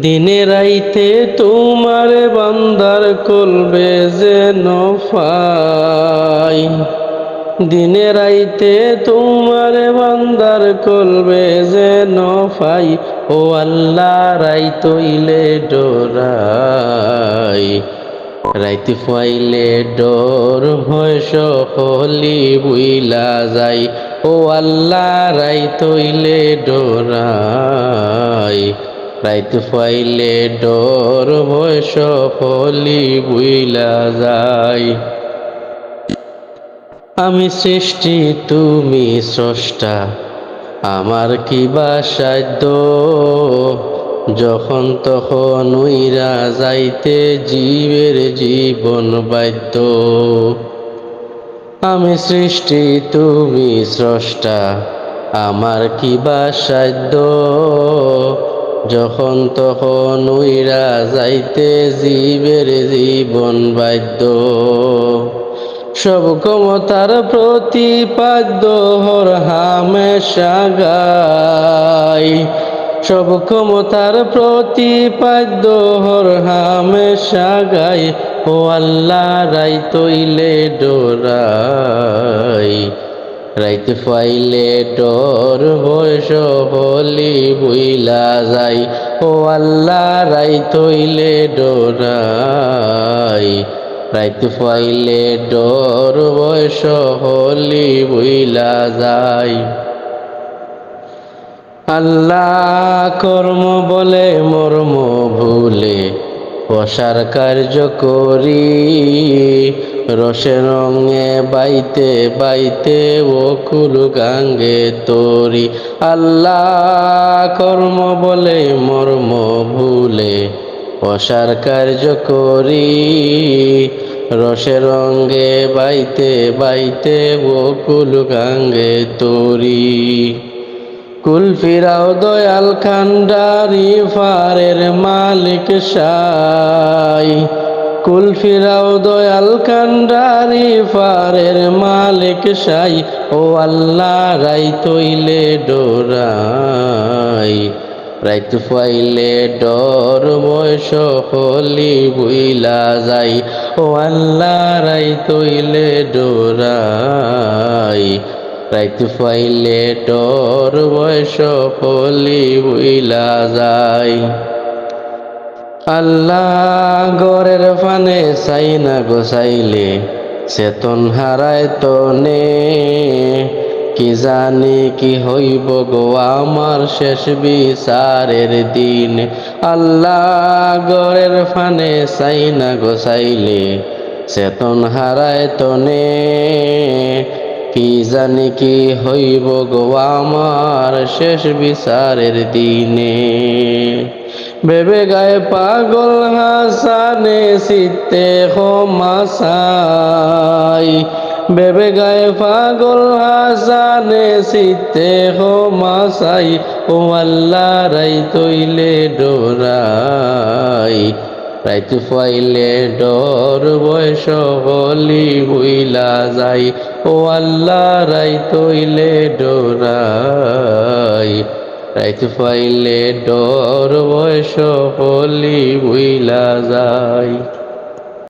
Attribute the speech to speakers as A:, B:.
A: দিনে রাইতে তোমার বান্দার কলবে যে নফাই। দিনে রাইতে তোমার বান্দার কলবে যে নফাই। ও আল্লাহ রাইতইলে ডোরাই। রাইতে ফাইলে ডর হয় সকলি বুইলা যাই ও আল্লাহ রাইতইলে ডোরাই। রাইতে ফাইলে ডর হয় সকলি বুইলা যাই আমি সৃষ্টি, তুমি স্রষ্টা, আমার কি বা সাধ্য? যখন তখন উইরা যাইতে জীবের জীবন বাধ্য। আমি সৃষ্টি, তুমি স্রষ্টা, আমার কি বা সাধ্য? যখন তখন উইরা যাইতে জীবের জীবন বাদ্য সব ক্ষমতার প্রতিপাদ্য হর হামেশা গাই। সব ক্ষমতার প্রতিপাদ্য হর হামেশা গাই। ও আল্লাহ রাই তৈলে ডোরাই। রাইতে ফাইলে ডর বয়স হলি বুইলা যাই, ও আল্লাহ রাই তৈলে ডোরাই। রাইতে ফাইলে ডর বয়স হলি বুইলা যাই। আল্লাহ কর্ম বলে মর্ম ভুলে পশার কার্য করি। রসে রঙে বাইতে বাইতে বকুল গাঙ্গে তোরি। আল্লাহ কর্ম বলে, মর্ম ভুলে অসার কার্য করি। রসে রঙ্গে বাইতে বাইতে বকুল গাঙ্গে তোরি। কুল ফিরাও দয়াল খান্ডারি, ফারের মালিক সাই। কুল ফিরাও দয়াল কান্ডারি, ফারের মালিক সাই। ও আল্লাহ রাই তৈলে ডোরাই। রাইত ফাইলে ডর বয়স হলি বুইলা যাই। ও আল্লাহ রাই তৈলে ডোরাই। রাইত ফাইলে ডর বয়স হলি বুইলা যাই। আল্লাহ গরের ফানে চাই না গোসাইলে চেতন হারায় তনে কি জানি কি হইব গো আমার শেষ বিচারের দিন। আল্লাহ গরের ফানে চাই না গোসাইলে চেতন হারায় তনে কি জানি কি হইব গো আমার শেষ বিচারের দিনে। বেবে গায়ে পাগল হাসানে শীতে মাসাই বেবে গায়ে পাগল হাসানে শীতে মাসাই ও আল্লাহ রাই তৈলে ডোরাই। রাইতে ফাইলে ডর বয়স হলি বুইলা যাই, ও আল্লাহ রাই তৈলে ডোরাই। রাইতে ফাইলে ডর বয়স হলি বুইলা যায়।